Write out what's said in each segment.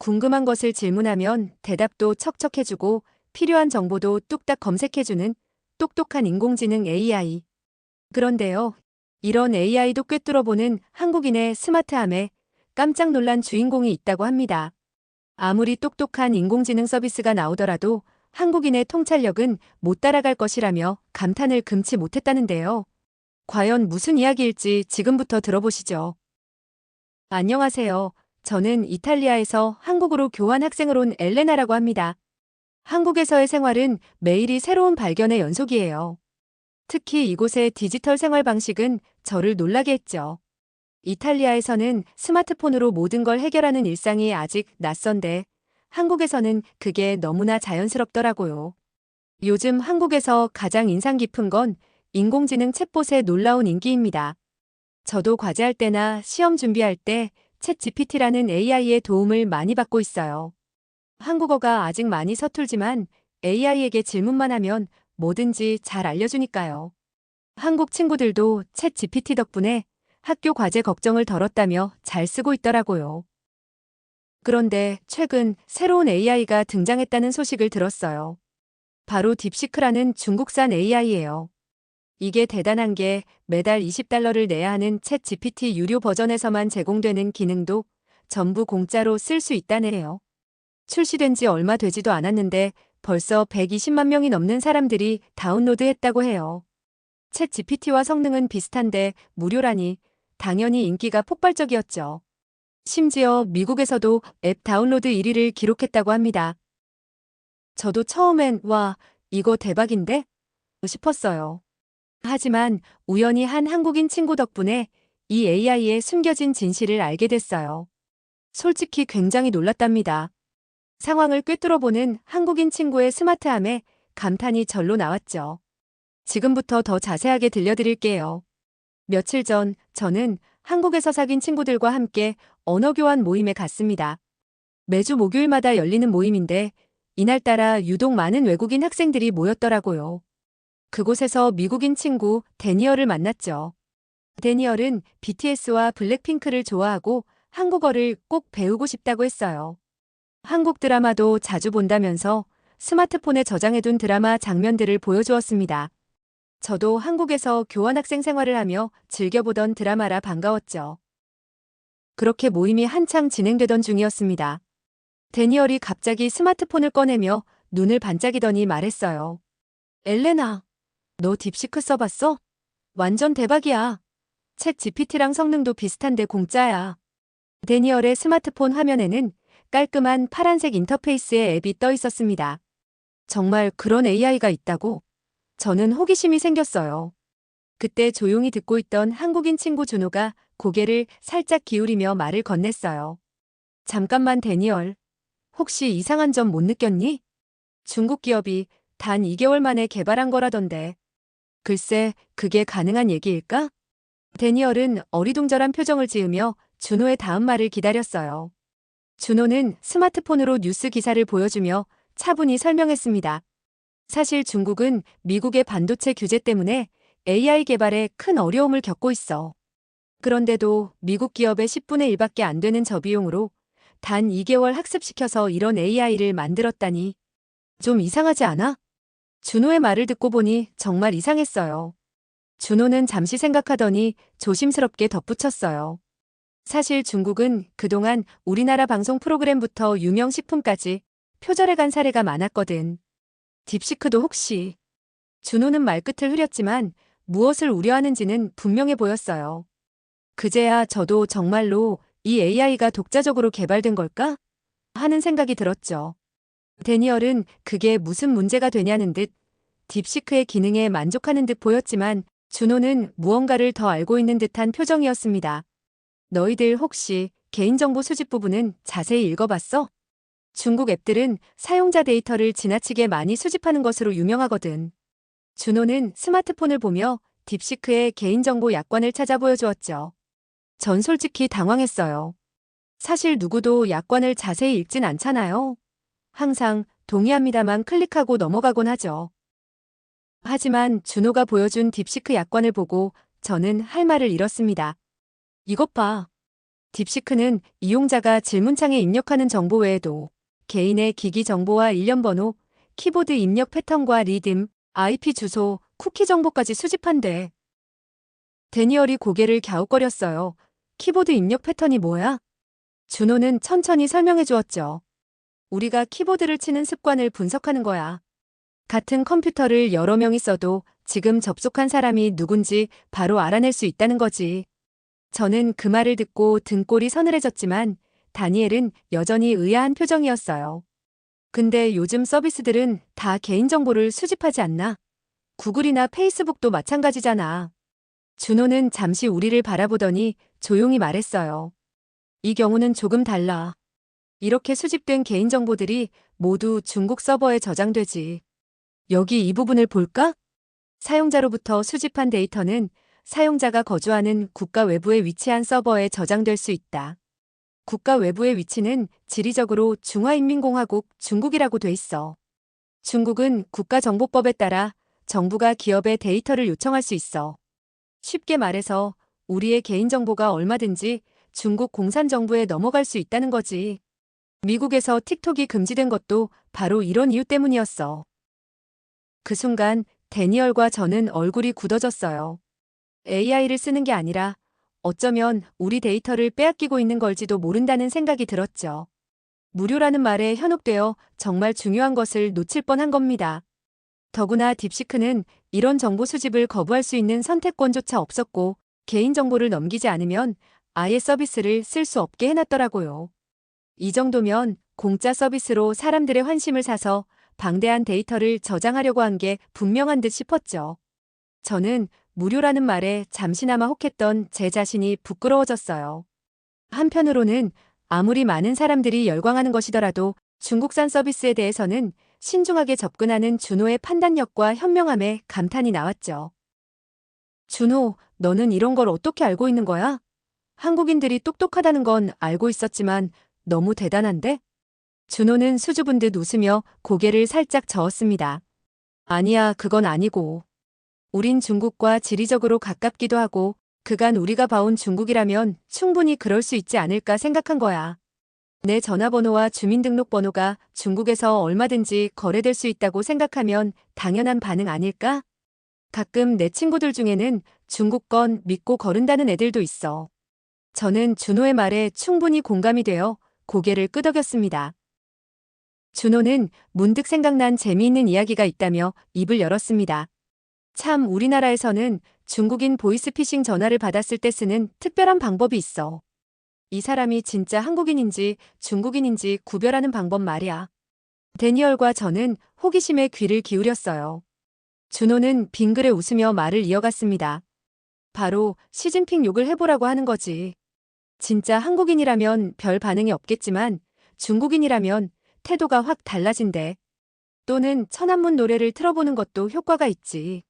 궁금한 것을 질문하면 대답도 척척해주고 필요한 정보도 뚝딱 검색해주는 똑똑한 인공지능 AI. 그런데요, 이런 AI도 꿰뚫어보는 한국인의 스마트함에 깜짝 놀란 주인공이 있다고 합니다. 아무리 똑똑한 인공지능 서비스가 나오더라도 한국인의 통찰력은 못 따라갈 것이라며 감탄을 금치 못했다는데요. 과연 무슨 이야기일지 지금부터 들어보시죠. 안녕하세요. 저는 이탈리아에서 한국으로 교환 학생을 온 엘레나라고 합니다. 한국에서의 생활은 매일이 새로운 발견의 연속이에요. 특히 이곳의 디지털 생활 방식은 저를 놀라게 했죠. 이탈리아에서는 스마트폰으로 모든 걸 해결하는 일상이 아직 낯선데 한국에서는 그게 너무나 자연스럽더라고요. 요즘 한국에서 가장 인상 깊은 건 인공지능 챗봇의 놀라운 인기입니다. 저도 과제할 때나 시험 준비할 때 챗 GPT라는 AI의 도움을 많이 받고 있어요. 한국어가 아직 많이 서툴지만 AI에게 질문만 하면 뭐든지 잘 알려주니까요. 한국 친구들도 챗 GPT 덕분에 학교 과제 걱정을 덜었다며 잘 쓰고 있더라고요. 그런데 최근 새로운 AI가 등장했다는 소식을 들었어요. 바로 딥시크라는 중국산 AI예요. 이게 대단한 게 매달 20달러를 내야 하는 챗 GPT 유료 버전에서만 제공되는 기능도 전부 공짜로 쓸 수 있다네요. 출시된 지 얼마 되지도 않았는데 벌써 120만 명이 넘는 사람들이 다운로드 했다고 해요. 챗 GPT와 성능은 비슷한데 무료라니 당연히 인기가 폭발적이었죠. 심지어 미국에서도 앱 다운로드 1위를 기록했다고 합니다. 저도 처음엔 와, 이거 대박인데? 싶었어요. 하지만 우연히 한 한국인 친구 덕분에 이 AI의 숨겨진 진실을 알게 됐어요. 솔직히 굉장히 놀랐답니다. 상황을 꿰뚫어보는 한국인 친구의 스마트함에 감탄이 절로 나왔죠. 지금부터 더 자세하게 들려드릴게요. 며칠 전 저는 한국에서 사귄 친구들과 함께 언어교환 모임에 갔습니다. 매주 목요일마다 열리는 모임인데 이날따라 유독 많은 외국인 학생들이 모였더라고요. 그곳에서 미국인 친구 데니얼을 만났죠. 데니얼은 BTS와 블랙핑크를 좋아하고 한국어를 꼭 배우고 싶다고 했어요. 한국 드라마도 자주 본다면서 스마트폰에 저장해둔 드라마 장면들을 보여주었습니다. 저도 한국에서 교환학생 생활을 하며 즐겨보던 드라마라 반가웠죠. 그렇게 모임이 한창 진행되던 중이었습니다. 데니얼이 갑자기 스마트폰을 꺼내며 눈을 반짝이더니 말했어요. 엘레나, 너 딥시크 써봤어? 완전 대박이야. 챗 GPT랑 성능도 비슷한데 공짜야. 데니얼의 스마트폰 화면에는 깔끔한 파란색 인터페이스의 앱이 떠 있었습니다. 정말 그런 AI가 있다고? 저는 호기심이 생겼어요. 그때 조용히 듣고 있던 한국인 친구 준호가 고개를 살짝 기울이며 말을 건넸어요. 잠깐만 데니얼. 혹시 이상한 점 못 느꼈니? 중국 기업이 단 2개월 만에 개발한 거라던데. 글쎄, 그게 가능한 얘기일까? 데니얼은 어리둥절한 표정을 지으며 준호의 다음 말을 기다렸어요. 준호는 스마트폰으로 뉴스 기사를 보여주며 차분히 설명했습니다. 사실 중국은 미국의 반도체 규제 때문에 AI 개발에 큰 어려움을 겪고 있어. 그런데도 미국 기업의 10분의 1밖에 안 되는 저비용으로 단 2개월 학습시켜서 이런 AI를 만들었다니. 좀 이상하지 않아? 준호의 말을 듣고 보니 정말 이상했어요. 준호는 잠시 생각하더니 조심스럽게 덧붙였어요. 사실 중국은 그동안 우리나라 방송 프로그램부터 유명 식품까지 표절해 간 사례가 많았거든. 딥시크도 혹시. 준호는 말끝을 흐렸지만 무엇을 우려하는지는 분명해 보였어요. 그제야 저도 정말로 이 AI가 독자적으로 개발된 걸까? 하는 생각이 들었죠. 데니얼은 그게 무슨 문제가 되냐는 듯 딥시크의 기능에 만족하는 듯 보였지만 준호는 무언가를 더 알고 있는 듯한 표정이었습니다. 너희들 혹시 개인정보 수집 부분은 자세히 읽어봤어? 중국 앱들은 사용자 데이터를 지나치게 많이 수집하는 것으로 유명하거든. 준호는 스마트폰을 보며 딥시크의 개인정보 약관을 찾아 보여주었죠. 전 솔직히 당황했어요. 사실 누구도 약관을 자세히 읽진 않잖아요. 항상 동의합니다만 클릭하고 넘어가곤 하죠. 하지만 준호가 보여준 딥시크 약관을 보고 저는 할 말을 잃었습니다. 이것 봐. 딥시크는 이용자가 질문창에 입력하는 정보 외에도 개인의 기기 정보와 일련 번호, 키보드 입력 패턴과 리듬, IP 주소, 쿠키 정보까지 수집한대. 데니얼이 고개를 갸웃거렸어요. 키보드 입력 패턴이 뭐야? 준호는 천천히 설명해 주었죠. 우리가 키보드를 치는 습관을 분석하는 거야. 같은 컴퓨터를 여러 명이 써도 지금 접속한 사람이 누군지 바로 알아낼 수 있다는 거지. 저는 그 말을 듣고 등골이 서늘해졌지만 다니엘은 여전히 의아한 표정이었어요. 근데 요즘 서비스들은 다 개인정보를 수집하지 않나? 구글이나 페이스북도 마찬가지잖아. 준호는 잠시 우리를 바라보더니 조용히 말했어요. 이 경우는 조금 달라. 이렇게 수집된 개인정보들이 모두 중국 서버에 저장되지. 여기 이 부분을 볼까? 사용자로부터 수집한 데이터는 사용자가 거주하는 국가 외부에 위치한 서버에 저장될 수 있다. 국가 외부의 위치는 지리적으로 중화인민공화국 중국이라고 돼 있어. 중국은 국가정보법에 따라 정부가 기업에 데이터를 요청할 수 있어. 쉽게 말해서 우리의 개인정보가 얼마든지 중국 공산정부에 넘어갈 수 있다는 거지. 미국에서 틱톡이 금지된 것도 바로 이런 이유 때문이었어. 그 순간 데니얼과 저는 얼굴이 굳어졌어요. AI를 쓰는 게 아니라 어쩌면 우리 데이터를 빼앗기고 있는 걸지도 모른다는 생각이 들었죠. 무료라는 말에 현혹되어 정말 중요한 것을 놓칠 뻔한 겁니다. 더구나 딥시크는 이런 정보 수집을 거부할 수 있는 선택권조차 없었고 개인정보를 넘기지 않으면 아예 서비스를 쓸 수 없게 해놨더라고요. 이 정도면 공짜 서비스로 사람들의 환심을 사서 방대한 데이터를 저장하려고 한 게 분명한 듯 싶었죠. 저는 무료라는 말에 잠시나마 혹했던 제 자신이 부끄러워졌어요. 한편으로는 아무리 많은 사람들이 열광하는 것이더라도 중국산 서비스에 대해서는 신중하게 접근하는 준호의 판단력과 현명함에 감탄이 나왔죠. 준호, 너는 이런 걸 어떻게 알고 있는 거야? 한국인들이 똑똑하다는 건 알고 있었지만 너무 대단한데? 준호는 수줍은 듯 웃으며 고개를 살짝 저었습니다. 아니야, 그건 아니고. 우린 중국과 지리적으로 가깝기도 하고 그간 우리가 봐온 중국이라면 충분히 그럴 수 있지 않을까 생각한 거야. 내 전화번호와 주민등록번호가 중국에서 얼마든지 거래될 수 있다고 생각하면 당연한 반응 아닐까? 가끔 내 친구들 중에는 중국 건 믿고 거른다는 애들도 있어. 저는 준호의 말에 충분히 공감이 되어 고개를 끄덕였습니다. 준호는 문득 생각난 재미있는 이야기가 있다며 입을 열었습니다. 참 우리나라에서는 중국인 보이스피싱 전화를 받았을 때 쓰는 특별한 방법이 있어. 이 사람이 진짜 한국인인지 중국인인지 구별하는 방법 말이야. 데니얼과 저는 호기심에 귀를 기울였어요. 준호는 빙그레 웃으며 말을 이어갔습니다. 바로 시진핑 욕을 해보라고 하는 거지. 진짜 한국인이라면 별 반응이 없겠지만 중국인이라면 태도가 확 달라진대. 또는 천안문 노래를 틀어보는 것도 효과가 있지.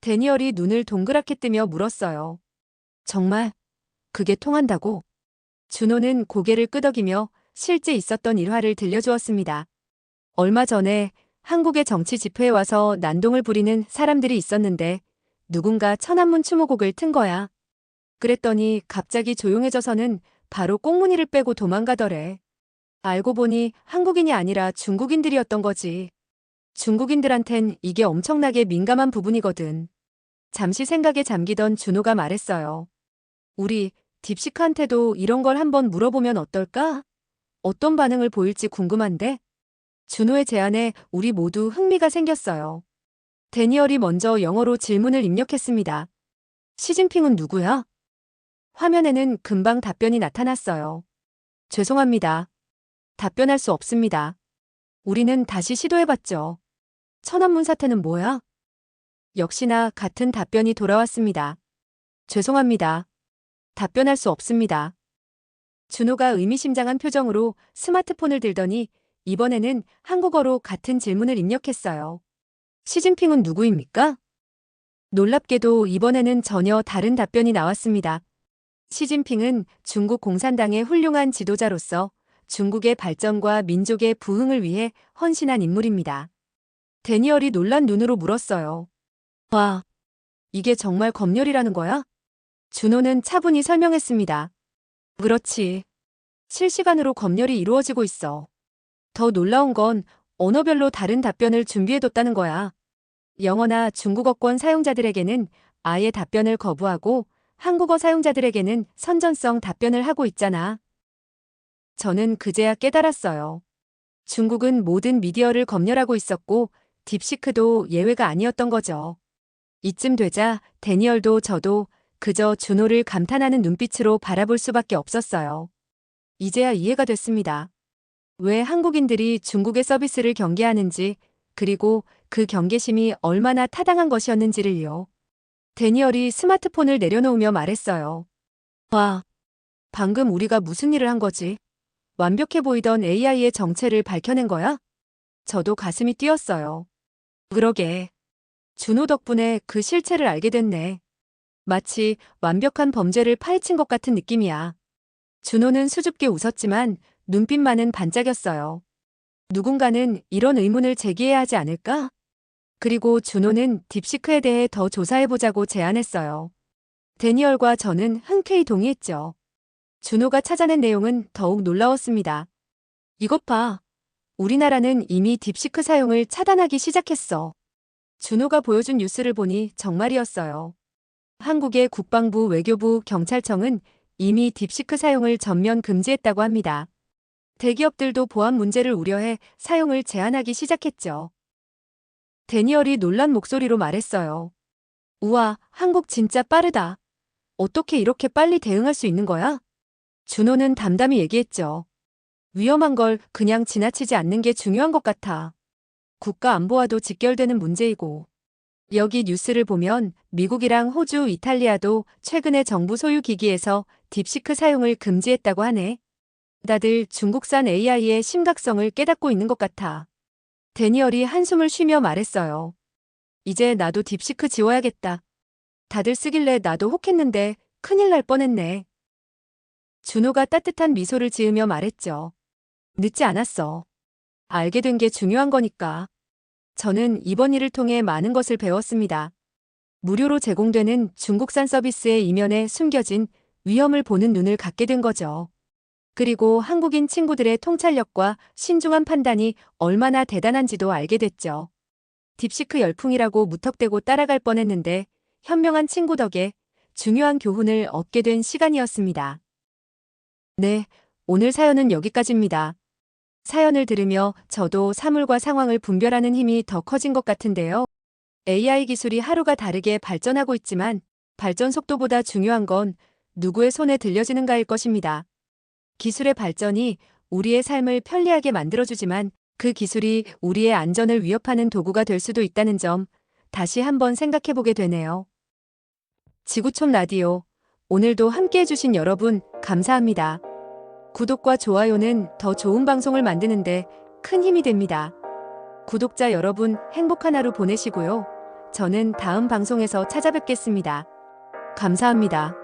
데니얼이 눈을 동그랗게 뜨며 물었어요. 정말 그게 통한다고? 준호는 고개를 끄덕이며 실제 있었던 일화를 들려주었습니다. 얼마 전에 한국의 정치 집회에 와서 난동을 부리는 사람들이 있었는데 누군가 천안문 추모곡을 튼 거야. 그랬더니 갑자기 조용해져서는 바로 꽁무니를 빼고 도망가더래. 알고 보니 한국인이 아니라 중국인들이었던 거지. 중국인들한텐 이게 엄청나게 민감한 부분이거든. 잠시 생각에 잠기던 준호가 말했어요. 우리 딥시크한테도 이런 걸 한번 물어보면 어떨까? 어떤 반응을 보일지 궁금한데? 준호의 제안에 우리 모두 흥미가 생겼어요. 데니얼이 먼저 영어로 질문을 입력했습니다. 시진핑은 누구야? 화면에는 금방 답변이 나타났어요. 죄송합니다. 답변할 수 없습니다. 우리는 다시 시도해봤죠. 천안문 사태는 뭐야? 역시나 같은 답변이 돌아왔습니다. 죄송합니다. 답변할 수 없습니다. 준호가 의미심장한 표정으로 스마트폰을 들더니 이번에는 한국어로 같은 질문을 입력했어요. 시진핑은 누구입니까? 놀랍게도 이번에는 전혀 다른 답변이 나왔습니다. 시진핑은 중국 공산당의 훌륭한 지도자로서 중국의 발전과 민족의 부흥을 위해 헌신한 인물입니다. 데니얼이 놀란 눈으로 물었어요. 와, 이게 정말 검열이라는 거야? 준호는 차분히 설명했습니다. 그렇지. 실시간으로 검열이 이루어지고 있어. 더 놀라운 건 언어별로 다른 답변을 준비해뒀다는 거야. 영어나 중국어권 사용자들에게는 아예 답변을 거부하고 한국어 사용자들에게는 선전성 답변을 하고 있잖아. 저는 그제야 깨달았어요. 중국은 모든 미디어를 검열하고 있었고 딥시크도 예외가 아니었던 거죠. 이쯤 되자 데니얼도 저도 그저 준호를 감탄하는 눈빛으로 바라볼 수밖에 없었어요. 이제야 이해가 됐습니다. 왜 한국인들이 중국의 서비스를 경계하는지, 그리고 그 경계심이 얼마나 타당한 것이었는지를요. 데니얼이 스마트폰을 내려놓으며 말했어요. 와, 방금 우리가 무슨 일을 한 거지? 완벽해 보이던 AI의 정체를 밝혀낸 거야? 저도 가슴이 뛰었어요. 그러게. 준호 덕분에 그 실체를 알게 됐네. 마치 완벽한 범죄를 파헤친 것 같은 느낌이야. 준호는 수줍게 웃었지만 눈빛만은 반짝였어요. 누군가는 이런 의문을 제기해야 하지 않을까? 그리고 준호는 딥시크에 대해 더 조사해보자고 제안했어요. 데니얼과 저는 흔쾌히 동의했죠. 준호가 찾아낸 내용은 더욱 놀라웠습니다. 이것 봐. 우리나라는 이미 딥시크 사용을 차단하기 시작했어. 준호가 보여준 뉴스를 보니 정말이었어요. 한국의 국방부, 외교부, 경찰청은 이미 딥시크 사용을 전면 금지했다고 합니다. 대기업들도 보안 문제를 우려해 사용을 제한하기 시작했죠. 데니얼이 놀란 목소리로 말했어요. 우와, 한국 진짜 빠르다. 어떻게 이렇게 빨리 대응할 수 있는 거야? 준호는 담담히 얘기했죠. 위험한 걸 그냥 지나치지 않는 게 중요한 것 같아. 국가 안보와도 직결되는 문제이고. 여기 뉴스를 보면 미국이랑 호주, 이탈리아도 최근에 정부 소유 기기에서 딥시크 사용을 금지했다고 하네. 다들 중국산 AI의 심각성을 깨닫고 있는 것 같아. 데니얼이 한숨을 쉬며 말했어요. 이제 나도 딥시크 지워야겠다. 다들 쓰길래 나도 혹했는데 큰일 날 뻔했네. 준호가 따뜻한 미소를 지으며 말했죠. 늦지 않았어. 알게 된 게 중요한 거니까. 저는 이번 일을 통해 많은 것을 배웠습니다. 무료로 제공되는 중국산 서비스의 이면에 숨겨진 위험을 보는 눈을 갖게 된 거죠. 그리고 한국인 친구들의 통찰력과 신중한 판단이 얼마나 대단한지도 알게 됐죠. 딥시크 열풍이라고 무턱대고 따라갈 뻔했는데 현명한 친구 덕에 중요한 교훈을 얻게 된 시간이었습니다. 네, 오늘 사연은 여기까지입니다. 사연을 들으며 저도 사물과 상황을 분별하는 힘이 더 커진 것 같은데요. AI 기술이 하루가 다르게 발전하고 있지만 발전 속도보다 중요한 건 누구의 손에 들려지는가일 것입니다. 기술의 발전이 우리의 삶을 편리하게 만들어주지만 그 기술이 우리의 안전을 위협하는 도구가 될 수도 있다는 점 다시 한번 생각해 보게 되네요. 지구촌 라디오 오늘도 함께 해 주신 여러분 감사합니다. 구독과 좋아요는 더 좋은 방송을 만드는데 큰 힘이 됩니다. 구독자 여러분 행복한 하루 보내시고요. 저는 다음 방송에서 찾아뵙겠습니다. 감사합니다.